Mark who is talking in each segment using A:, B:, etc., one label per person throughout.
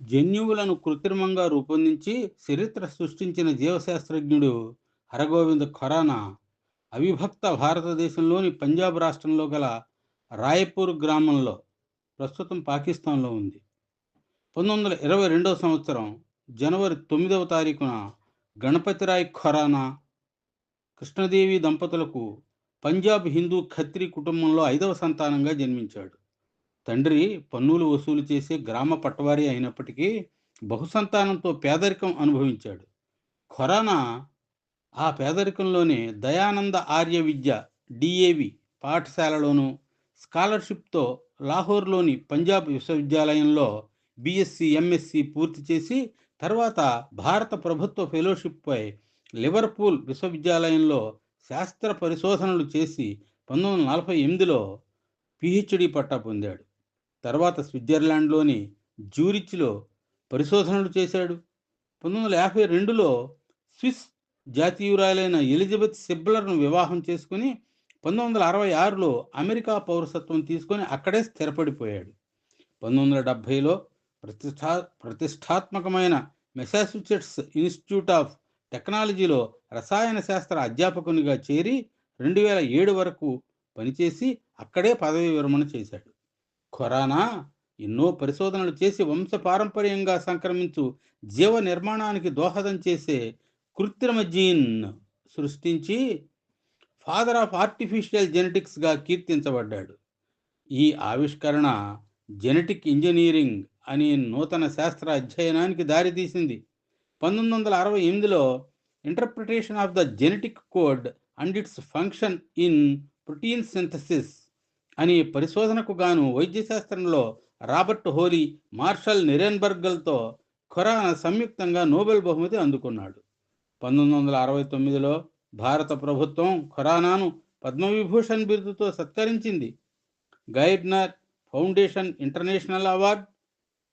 A: జన్యువులను కృత్రిమంగా రూపొందించి చరిత్ర సృష్టించిన జీవశాస్త్రజ్ఞుడు హరగోవింద్ ఖొరానా. అవిభక్త భారతదేశంలోని పంజాబ్ రాష్ట్రంలో గల రాయపూర్ గ్రామంలో ప్రస్తుతం పాకిస్తాన్లో ఉంది. పంతొమ్మిది వందల ఇరవై రెండవ సంవత్సరం జనవరి తొమ్మిదవ తారీఖున గణపతిరాయ్ ఖొరానా కృష్ణదేవి దంపతులకు పంజాబ్ హిందూ ఖత్రి కుటుంబంలో ఐదవ సంతానంగా జన్మించాడు. తండ్రి పన్నులు వసూలు చేసే గ్రామ పట్టవారి అయినప్పటికీ బహుసంతానంతో పేదరికం అనుభవించాడు. ఖొరానా ఆ పేదరికంలోనే దయానంద ఆర్య విద్య డిఏవి పాఠశాలలోనూ స్కాలర్షిప్తో లాహోర్లోని పంజాబ్ విశ్వవిద్యాలయంలో బిఎస్సి ఎంఎస్సి పూర్తి చేసి తర్వాత భారత ప్రభుత్వ ఫెలోషిప్పై లివర్పూల్ విశ్వవిద్యాలయంలో శాస్త్ర పరిశోధనలు చేసి పంతొమ్మిది వందల నలభై ఎనిమిదిలో పిహెచ్డి పట్టా పొందాడు. తర్వాత స్విట్జర్లాండ్లోని జ్యూరిచ్లో పరిశోధనలు చేశాడు. పంతొమ్మిది వందల యాభై రెండులో స్విస్ జాతీయురాలైన ఎలిజబెత్ సిబ్లర్ను వివాహం చేసుకుని పంతొమ్మిది వందల అరవై ఆరులో అమెరికా పౌరసత్వం తీసుకొని అక్కడే స్థిరపడిపోయాడు. పంతొమ్మిది వందల డెబ్భైలో ప్రతిష్టా ప్రతిష్టాత్మకమైన మెసాచ్యుసెట్స్ ఇన్స్టిట్యూట్ ఆఫ్ టెక్నాలజీలో రసాయన శాస్త్ర అధ్యాపకునిగా చేరి రెండు వేల ఏడు వరకు పనిచేసి అక్కడే పదవి విరమణ చేశాడు. ఖొరానా ఎన్నో పరిశోధనలు చేసి వంశపారంపర్యంగా సంక్రమించు జీవ నిర్మాణానికి దోహదం చేసే కృత్రిమ జీన్ సృష్టించి ఫాదర్ ఆఫ్ ఆర్టిఫిషియల్ జెనెటిక్స్గా కీర్తించబడ్డాడు. ఈ ఆవిష్కరణ జెనెటిక్ ఇంజనీరింగ్ అనే నూతన శాస్త్ర అధ్యయనానికి దారితీసింది. పంతొమ్మిది వందల అరవై ఎనిమిదిలో interpretation of the genetic code and its function in protein synthesis అనే పరిశోధనకు గాను వైద్యశాస్త్రంలో రాబర్ట్ హోలీ మార్షల్ నిరెన్బర్గల్తో ఖొరానా సంయుక్తంగా నోబెల్ బహుమతి అందుకున్నాడు. పంతొమ్మిది వందల అరవై తొమ్మిదిలో భారత ప్రభుత్వం ఖొరానాను పద్మవిభూషణ్ బిరుదుతో సత్కరించింది. Gairdner foundation international award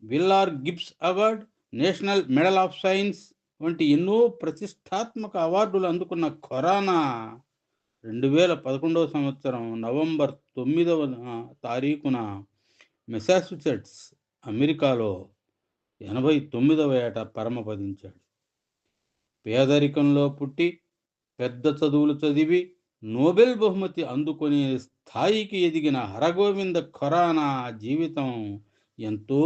A: Willard Gibbs award national medal of science వంటి ఎన్నో ప్రతిష్టాత్మక అవార్డులు అందుకున్న ఖొరానా రెండు వేల పదకొండవ సంవత్సరం నవంబర్ తొమ్మిదవ తారీఖున మెసాచుసెట్స్ అమెరికాలో ఎనభై తొమ్మిదవ ఏట పరమపదించాడు పేదరికంలో పుట్టి పెద్ద చదువులు చదివి నోబెల్ బహుమతి అందుకునే స్థాయికి ఎదిగిన హరగోవింద ఖొరానా జీవితం ఎంతో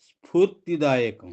A: స్ఫూర్తిదాయకం.